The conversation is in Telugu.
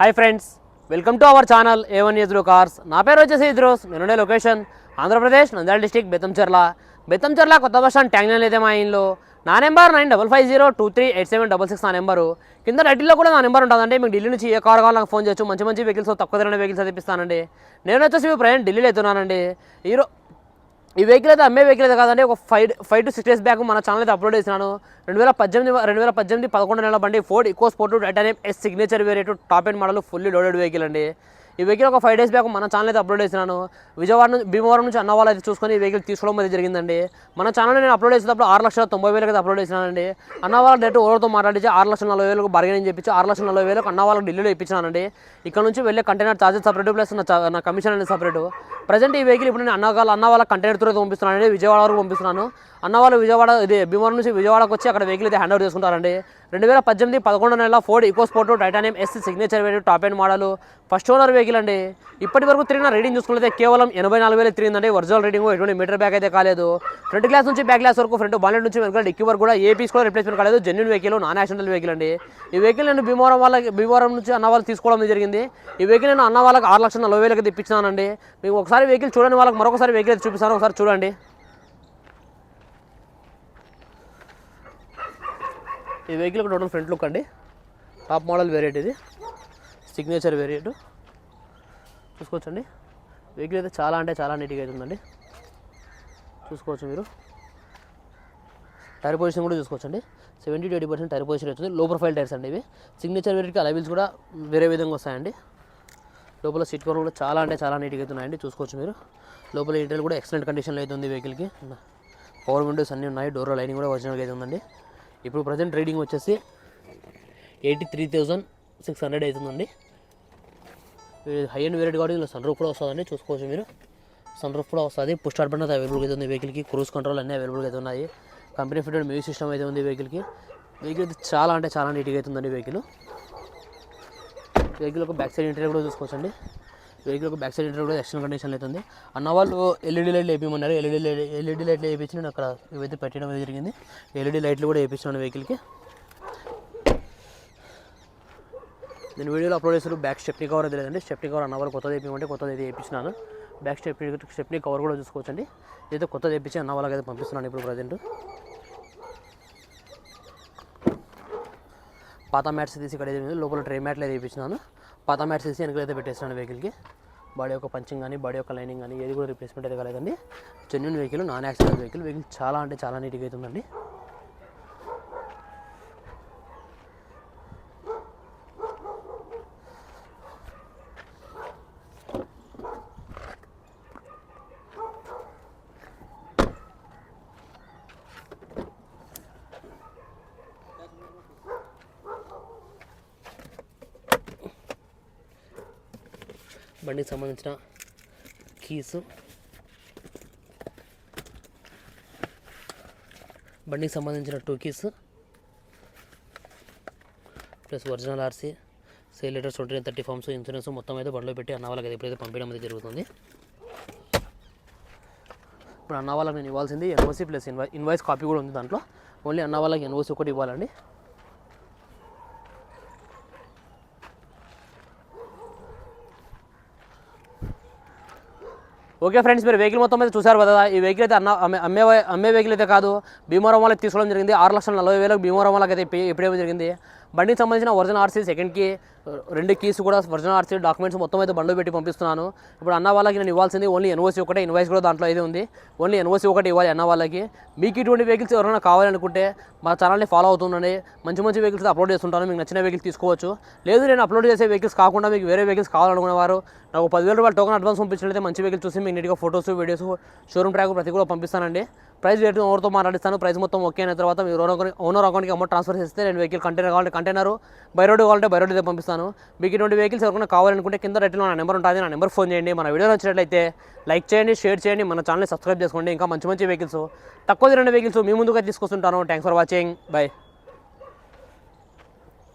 Hi friends welcome to our channel A one ఎజ్రో cars నా పేరు వచ్చేసి ఇద్రోస్ నేనుండే లొకేషన్ ఆంధ్రప్రదేశ్ నంద్యాల డిస్టిక్ బెత్తంచెర్ల బెత్తంచెర్ల కొత్త బస్ స్టాండ్ ట్యాంగ్ అయితే మా ఇంట్లో. నా number nine double five zero two three eight seven double six నా నెంబరు కింద టైటిల్లో కూడా నా నెంబర్ ఉంటుందండి. మీకు ఢిల్లీ నుంచి ఏ కార్ కావాలో నాకు ఫోన్ చేయొచ్చు. మంచి మంచి వెహికల్స్ తక్కువ ధరమైన వెహికల్స్ తెప్పిస్తానండి నేను వచ్చేసి ప్రయాణం ఢిల్లీలో అవుతున్నానండి ఈరోజు ఈ వెహికల్ అయితే అమ్మే వెహికల్ అయితే కాదండి. ఒక five five to six days back మన ఛానల్ అయితే అప్లోడ్ చేసినాను. రెండు వేల పద్దెనిమిది రెండు వేల పద్దెనిమిది పదకొండు నెలల బండి Ford EcoSport titanium S signature variant top and model fully loaded vehicle అండి. ఈ వెహికల్ ఒక ఫైవ్ డేస్ బ్యాక్ మన ఛానల్ అయితే అప్లోడ్ చేసినాను. విజయవాడ నుంచి భీమవరం నుంచి అన్నవాళ్ళు అయితే చూసుకొని ఈ వెహికల్ తీసుకోవడం అయితే జరిగిందండి. మన ఛానల్ నేను అప్లోడ్ చేసేటప్పుడు ఆరు లక్షల తొంభై వేలకు అయితే అప్లోడ్ చేసినానండి. అన్నవాళ్ళ డేట్ ఓవర్తో మాట్లాడించి ఆరు లక్షల నలభై వేలకు బార్గెనింగ్ చెప్పించి ఆరు లక్షల నలభై వేలకు అన్నవాళ్ళకి ఢిల్లీలో ఇప్పించానండి ఇక్కడ నుంచి వెళ్ళే కంటైనర్ చార్జెస్ సపరేట్ ప్లస్ నా కమిషన్ అనేది సపరేట్ ప్రజెంట్ ఈ వెహికల్ ఇప్పుడు నేను అన్నవాళ్ళ అన్న వాళ్ళ కంటైనర్ త్రూ పంపిస్తున్నానండి. విజయవాడ వరకు పంపిస్తున్నాను. అన్న వాళ్ళు విజయవాడ ఇది భీమవరం నుంచి విజయవాడకు వచ్చి అక్కడ వెహికల్ అయితే హ్యాండ్ ఓవర్ చేసుకుంటారండి. రెండు వేల పద్దెనిమిది పదకొండు నెలల Ford EcoSport titanium S signature variant top and model first owner vehicle అండి. ఇప్పటి వరకు తిరిగిన రీడింగ్ చూసుకుంటే కేవలం ఎనభై నాలుగు వేలు తిరిగిందండి. ఒరిజినల్ రీడింగ్ ఎటువంటి మీటర్ బ్యాక్ అయితే కాలేదు. ఫ్రంట్ గ్లాస్ నుంచి బ్యాక్ గ్లాస్ వరకు ఫ్రంట్ బాలెట్ నుంచి వెనకాల డిక్కీ వరకు కూడా ఏ పీస్ కూడా రిప్లేస్మెంట్ కాలేదు. Genuine vehicle non accidental vehicle అండి. ఈ వెహికల్ నేను భీమవరం వాళ్ళకి భీమవరం నుంచి అన్న వాళ్ళు తీసుకోవడం జరిగింది. ఈ వెహికల్ నేను అన్న వాళ్ళకి ఆరు లక్షల నలభై వేలకి తెప్పించానండి మీకు ఒకసారి వెహికల్ చూడండి వాళ్ళకి మరొకసారి వెహికల్ చూపిస్తాను. ఒకసారి చూడండి. ఈ వెహికల్ టోటల్ ఫ్రంట్ లుక్ అండి. టాప్ మోడల్ వేరియంట్ ఇది. సిగ్నేచర్ వేరియంట్ చూసుకోవచ్చండి. వెహికల్ అయితే చాలా అంటే చాలా నీట్గా అయితే ఉందండి. చూసుకోవచ్చు మీరు. టైర్ పొజిషన్ కూడా చూసుకోవచ్చండి. Seventy to eighty percent tyre position అవుతుంది లో ప్రొఫైల్ టైర్స్ అండి ఇవి. సిగ్నేచర్ వేరియట్కి అలవిల్స్ కూడా వేరే విధంగా వస్తాయండి. లోపల సీట్ కవర్ కూడా చాలా అంటే చాలా నీట్గా అయితే ఉన్నాయండి. చూసుకోవచ్చు మీరు. లోపల ఇంటర్ కూడా ఎక్సలెంట్ కండిషన్లో అయితే ఉంది వెహికల్కి పవర్ విండోస్ అన్నీ ఉన్నాయి. డోర్ లైనింగ్ కూడా ఒరిజినల్గా అయితే ఉందండి. ఇప్పుడు ప్రజెంట్ రీడింగ్ వచ్చేసి eighty three thousand six hundred అవుతుందండి. హై అండ్ వేరియడ్ కాబట్టి ఇందులో సన్ రూఫ్ కూడా వస్తుందండి. చూసుకోవచ్చు మీరు. సన్ రూఫ్ కూడా వస్తుంది. పుష్ స్టార్ట్ బటన్ అయితే అవైలబుల్గా అయితే ఉంది వెహికల్కి క్రూజ్ కంట్రోల్ అన్నీ అవైలబుల్గా అయితే ఉన్నాయి. కంపెనీ ఫిటెడ్ మ్యూజిక్ సిస్టమ్ అయితే ఉంది వెహికల్కి వెహికల్ అయితే చాలా అంటే చాలా నీట్గా అవుతుందండి వెహికల్ వెహికల్ ఒక బ్యాక్ సైడ్ ఇంటీరియర్ కూడా చూసుకోవచ్చండి. వెహికల్ ఒక బ్యాక్ సైడ్ కూడా ఎక్స్టర్నల్ కండిషన్ అవుతుంది అన్న వాళ్ళు ఎల్ఈడి లైట్లు వేయమన్నారు ఎల్ఈడి లైట్ ఎల్ఈడి లైట్లు వేయించి నేను అక్కడ ఇవైతే పెట్టడం జరిగింది. ఎల్ఈడి లైట్లు కూడా వేయించాను వెహికల్కి నేను వీడియోలో అప్లోడ్ చేసిన బ్యాక్ స్టెప్ని కవర్ అయితే లేదండి. స్టెప్ని కవర్ అన్న వాళ్ళు కొత్తది వేయమంటే కొత్తది అయితే వేయించినాను బ్యాక్ స్టెప్ స్టెప్ని కవర్ కూడా చూసుకోవచ్చండి. ఏదో కొత్తది వేయించి అన్న వాళ్ళకి అయితే పంపిస్తున్నాను ఇప్పుడు ప్రజెంట్ పాత మ్యాట్స్ తీసి ఇక్కడ లోపల ట్రే మ్యాట్లు అయితే వేయించినాను పాత మ్యాట్స్ తీసి వెనకాల అయితే పెట్టేస్తున్నాను వెహికల్కి. బాడీ యొక్క పంచింగ్ కానీ బాడీ యొక్క లైనింగ్ కానీ ఏది కూడా రిప్లేస్మెంట్ అయితే కాలేదండి. Genuine vehicle non accident vehicle vehicle చాలా అంటే చాలా నీట్గా అవుతుందండి బండికి సంబంధించిన కీస్. బండికి సంబంధించిన two keys plus original RC sale letters twenty thirty forms insurance మొత్తం అయితే బండిలో పెట్టి అన్న వాళ్ళకి ఎప్పుడైతే పంపించడం అయితే జరుగుతుంది. ఇప్పుడు అన్న వాళ్ళకి నేను ఇవ్వాల్సింది NOC plus invoice invoice copy కూడా ఉంది దాంట్లో. ఓన్లీ అన్న వాళ్ళకి ఎన్ఓసి ఒకటి ఇవ్వాలండి. ఓకే ఫ్రెండ్స్ మీరు వెహికల్ మొత్తం మీద చూసారు కదా ఈ వెహికల్ అయితే అన్న అమ్మే అమ్మే వెహికల్ అయితే కాదు. భీమవరం వాళ్ళకి తీసుకోవడం జరిగింది. ఆరు లక్షల నలభై వేలకు భీమవరం వాళ్ళకి అయితే ఇప్పుడేమో జరిగింది. బండికి సంబంధించిన ఒరిజినల్ ఆర్సీ సెకండ్కి రెండు కీస్ కూడా ఒరిజినల్ ఆర్సీ డాక్యుమెంట్స్ మొత్తం అయితే బండ్లో పెట్టి పంపిస్తున్నాను. ఇప్పుడు అన్న వాళ్ళకి నేను ఇవ్వాల్సింది ఓన్లీ ఎన్ఓసి ఒకటే ఇన్వాయిస్ కూడా దాంట్లో అయితే ఉంది. ఓన్లీ ఎన్ఓసి ఒకటి ఇవ్వాలి అన్న వాళ్ళకి. మీకు ఇటువంటి వెహికల్స్ ఎవరైనా కావాలనుకుంటే మా ఛానల్ని ఫాలో అవుతుండండి. మంచి మంచి వెహికల్స్ అప్లోడ్ చేస్తుంటాను. మీకు నచ్చిన వెహికల్ తీసుకోవచ్చు. లేదు నేను అప్లోడ్ చేసే వెహికల్స్ కాకుండా మీకు వేరే వెహికల్స్ కావాలనుకునేవారు నాకు పదివేల రూపాయలు టోకన్ అడ్వాన్స్ పంపించినట్లయితే మంచి వెహికల్ చూసి మీకు నీట్గా ఫోటోస్ వీడియోస్ షోరూమ్ ట్రాక్ ప్రతి కూడా పంపిస్తానండి. ప్రైస్ రేట్ ఓవర్తో మాట్లాడిస్తాను? ప్రైస్ మొత్తం ఓకే అయిన తర్వాత మీరు ఓనర్ ఓనర్ అకౌంట్కి అమౌంట్ ట్రాన్స్ఫర్ చేస్తే నేను వెహికల్ కంటైనర్ కావాలంటే కంటైనర్. బై రోడ్ కావాలంటే బై రోడ్ పంపిస్తాను. మీకు ఇటువంటి వెహికల్స్ ఎవరికైనా కావాలనుకుంటే కింద రైట్లో నా నెంబర్ ఉంటుంది. నా నెంబర్ ఫోన్ చేయండి. మన వీడియో నచ్చినట్లయితే లైక్ చేయండి షేర్ చేయండి. మన ఛానల్ని సబ్స్క్రైబ్ చేసుకోండి. ఇంకా మంచి మంచి వెహికల్స్. తక్కువ రెండు వెహికల్స్ మీ ముందుగా తీసుకొస్తుంటాను. Thanks for watching bye